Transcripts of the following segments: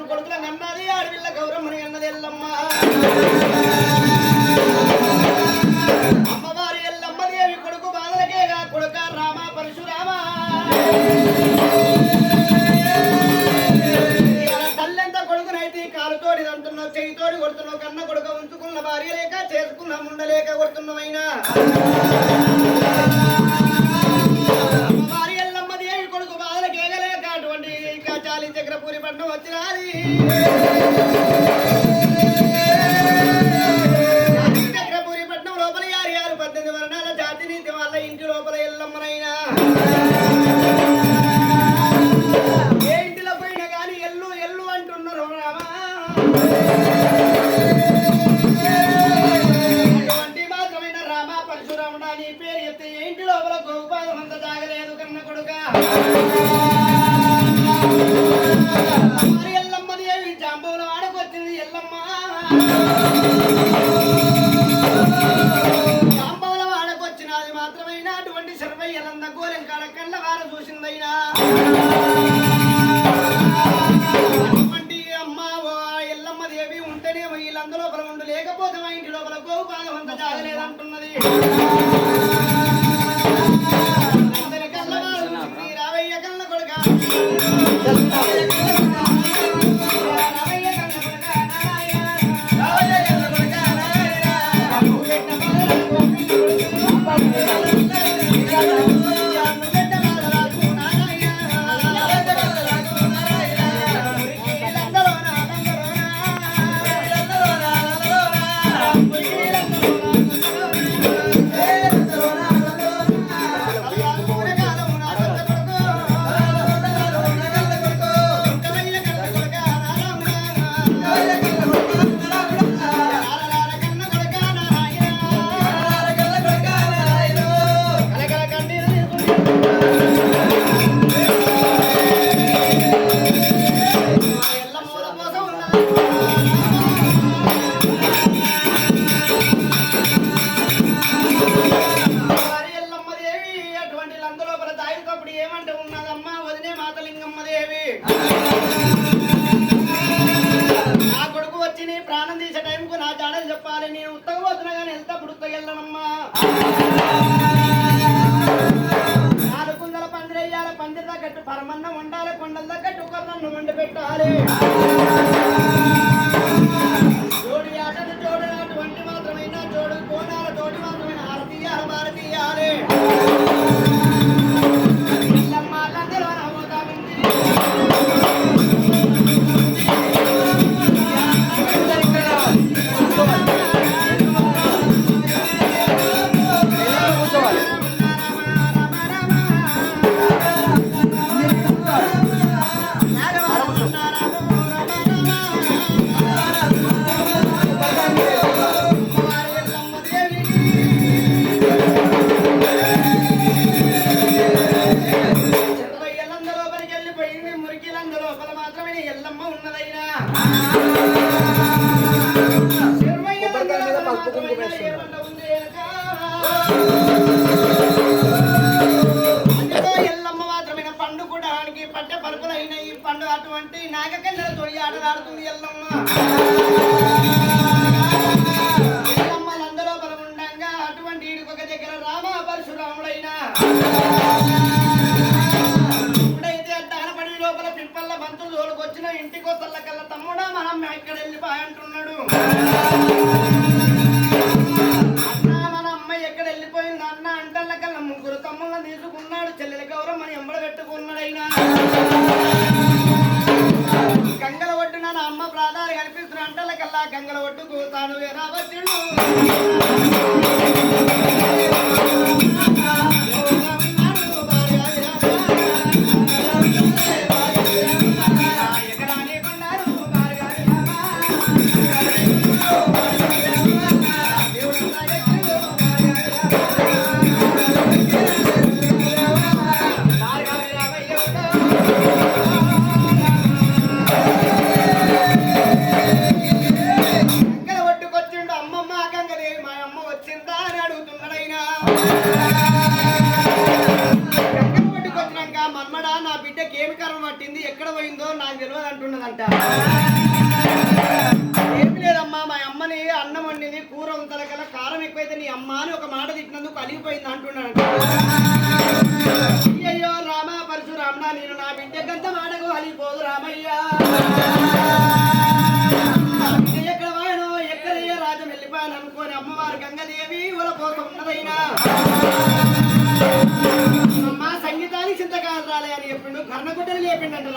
గౌరమ్మ కొడుకుల నన్నది ఆడపిల్ల గౌరమ్మని అన్నది ఎల్లమ్మ. అమ్మవారి ఎల్లమ్మ దేవి కొడుకు బాలలకేగా కొడుక రామ పరశురామ. తల్లెంత కొడుకునైతే కాలుతోడి అంటున్నావు చేయితోడి కొడుతున్నావు కన్న కొడుక ఉంచుకున్న భార్య లేక చేసుకున్న ముండలేక కొడుతున్నవైనా చక్రపూరి పండు వచ్చినారి Thank you. తోడు ఆటలాడుతుంది ఎల్లమ్మ. ఎల్లమ్మలందరూ బలముండగా అటువంటి ఒక దగ్గర రామ పరశురాముడైనా. ఇప్పుడైతే దానపడి లోపల పిప్పల్ల బంతులు తోలుకొచ్చిన ఇంటికో తల్లకల్ల తమ్ముడా మనం ఇక్కడ వెళ్ళిపోయి అంటున్నాడు. 真的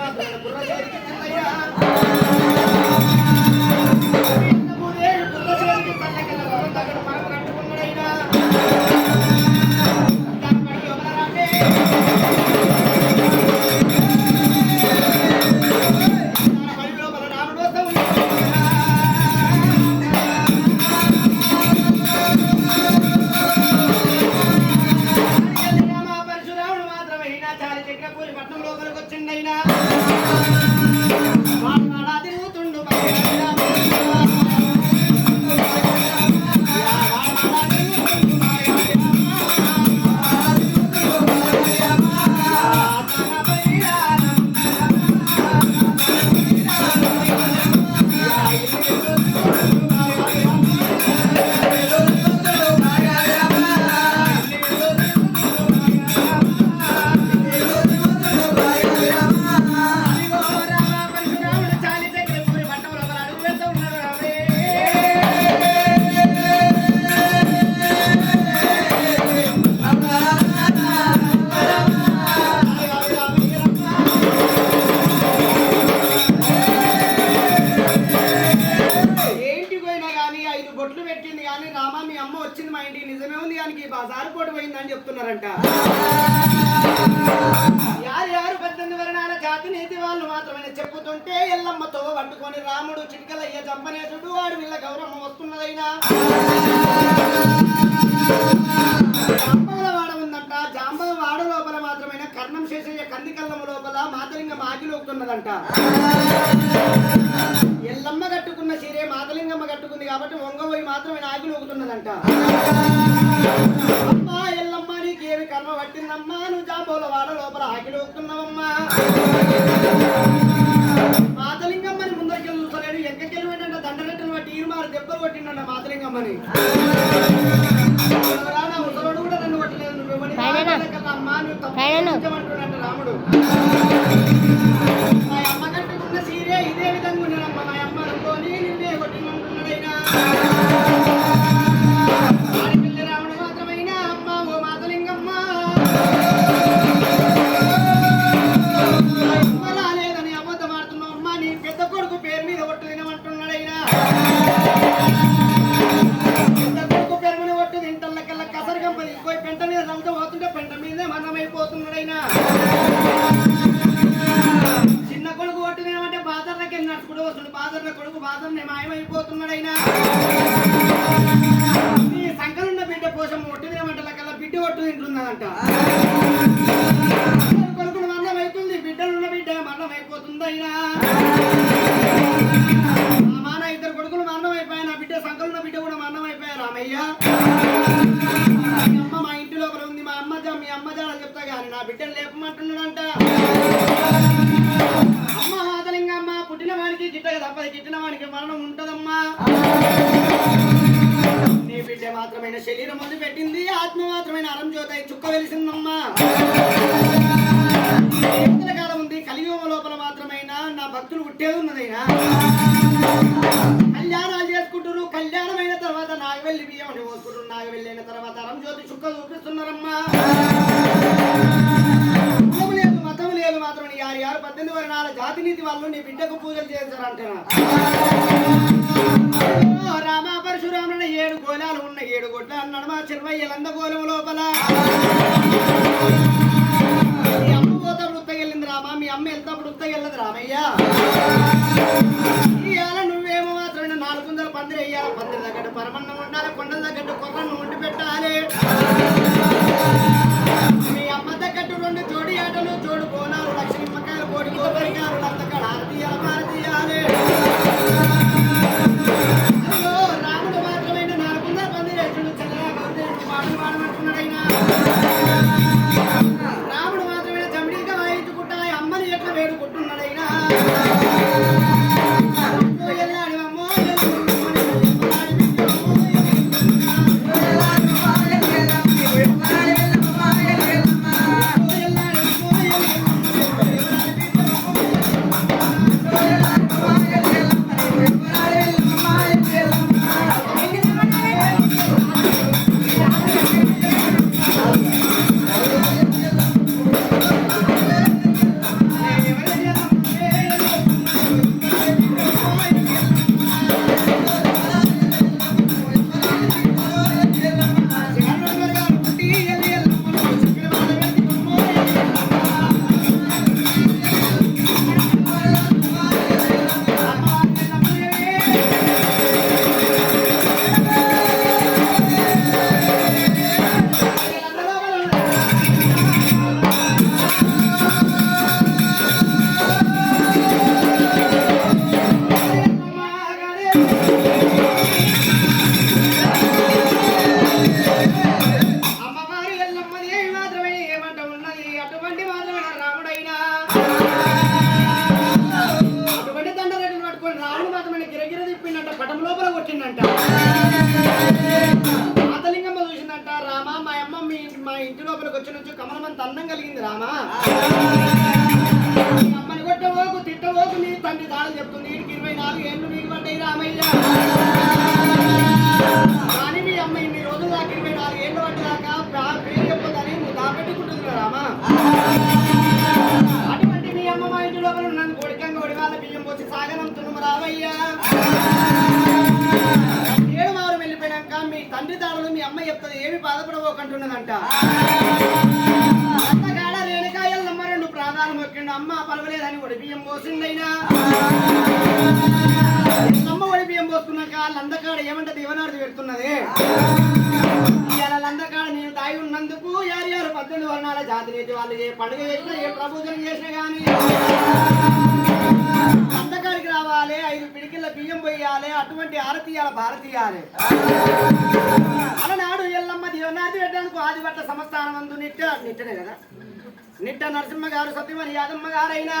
ಮಾತ್ರ ಪುರಸಭೆ ಚಿತ್ರಯ್ಯ యారు యారు పద్దెనిమిది వరణాల జాతి నేతి వాళ్ళు మాత్రమే చెప్పుతుంటే ఎల్లమ్మతో పట్టుకొని రాముడు చిటికలయ్య చంపనేసుడు వాడు వీళ్ళ గౌరవం వస్తున్నదైనా. జాంబవలవాడ ఉందంట. లోపల మాత్రమే కర్ణం చేసే కందికల్లము లోపల మాతలింగం ఆగిలోకుతున్నదంట ఎల్లమ్మ కట్టుకున్న చీరే మాతలింగమ్మ కట్టుకుంది కాబట్టి వంగబోయి మాత్రమే ఆగిలోకుతున్నదంట పూల వాడ లోపల ఆకిడొక్కున్నావమ్మా మాతలింగమ్మని ముందరికెళ్ళి చూసలేడు ఎక్కడికెళ్ళి వెళ్ళంట దండగట్టలు బట్టి ఈరుమారు దెబ్బలు కొట్టిండ మాతలింగమ్మని. ముసలోడు కూడా నన్ను కొట్టలేదు. నువ్వు అమ్మా రాముడు. అయిపోతున్నాడైనా నీ సంకలున్న బిడ్డ కోసం ఒట్టు తినమంటల కల్లా బిడ్డ ఒట్టు తింటున్నదంట గిట్టక వానికి మరణం ఉంటదమ్మా. నీ బిడ్డ మాత్రమైన శరీరం మందు పెట్టింది ఆత్మ మాత్రమైన అరం జ్యోతి చుక్క వెలిసిందమ్మా. ఎంతల కాలం ఉంది కలియుగం లోపల మాత్రమైన నా భక్తులు పుట్టేది ఉన్నదైనా. కళ్యాణాలు చేసుకుంటున్నారు కళ్యాణమైన తర్వాత నాగవెల్లి బియ్యం అని పోసుకుంటున్నారు నాగవెల్లి అయిన తర్వాత అరం జ్యోతి చుక్క చూపిస్తున్నారమ్మా. నీ ఆరు ఆరు పద్దెనిమిది వర్ణాల జాతి నీతి వాళ్ళు నీ బిడ్డకు పూజలు చేస్తారంటున్నా రామ పరశురాముల ఏడు గోళాలు ఉన్న ఏడు గొడ్ల అన్నాడు మా చిరవయ్యలంద గోళం లోపల. మీ అమ్మ పోతప్పుడు ఉత్తగెళ్ళింది రామ మీ అమ్మ వెళ్తప్పుడు ఉత్తగెళ్ళదు రామయ్య. ఇవాళ నువ్వేమో మాత్రమే నాలుగు వందల పందిరి వేయాలి పందిరి తగ్గట్టు పరమన్నం ఉండాలి కొండల తగ్గట్టు కొర్రను వండి పెట్టాలి. మీ అమ్మ తగ్గట్టు రెండు జోడి ఆటలు జోడు బోనాలు నుంచి అందం కలిగింది రామా. అమ్మని కొట్టవోకు తిట్టవోకు నీ తండ్రి దాడులు చెప్తుంది. వీడికి ఇరవై నాలుగు ఏళ్ళు నీకు పడ్డాయి రామయ్య. కానీ మీ అమ్మ ఇన్ని రోజులు దాకా ఇరవై నాలుగు ఏళ్ళు పడ్డదాకా పేరు చెప్పదని నువ్వు దాపెట్టుకుంటుంది రామా. అటువంటి మీ అమ్మ మా ఇంటిలో నన్ను కొడికంగా ఒడివాళ్ళ బియ్యం పోసి సాగనంటున్నాము రామయ్యా. ఏడు వారం వెళ్ళిపోయాక మీ తండ్రి తాళలు మీ అమ్మ చెప్తుంది ఏమి బాధపడబోకంటున్నదంట. పలవలేదని ఒడి బియ్యం పోసిండైనా అమ్మ ఒడి బియ్యం పోసుకున్నాక లందకాడ ఏమంటే దేవనాడు పెడుతున్నది. ఇవాళ లందకాడ నేను దాగి ఉన్నందుకు యారు యారు పద్దెనిమిది వర్ణాల జాతి నీతి వాళ్ళు ఏ పండుగ చేసినా ఏ ప్రభుత్వం చేసినా కానీ లందకాడికి రావాలి ఐదు పిడికిళ్ళ బియ్యం పోయాలి అటువంటి ఆరతీయాల భారతీయాలి అలనాడు ఎల్లమ్మ దీవనార్థి పెట్టడానికి ఆదిపట్ల సంస్థానం అందు నిట్ట నిట్టనే కదా. నిట్ట నరసింహ గారు సత్యమని యాదమ్మ గారైనా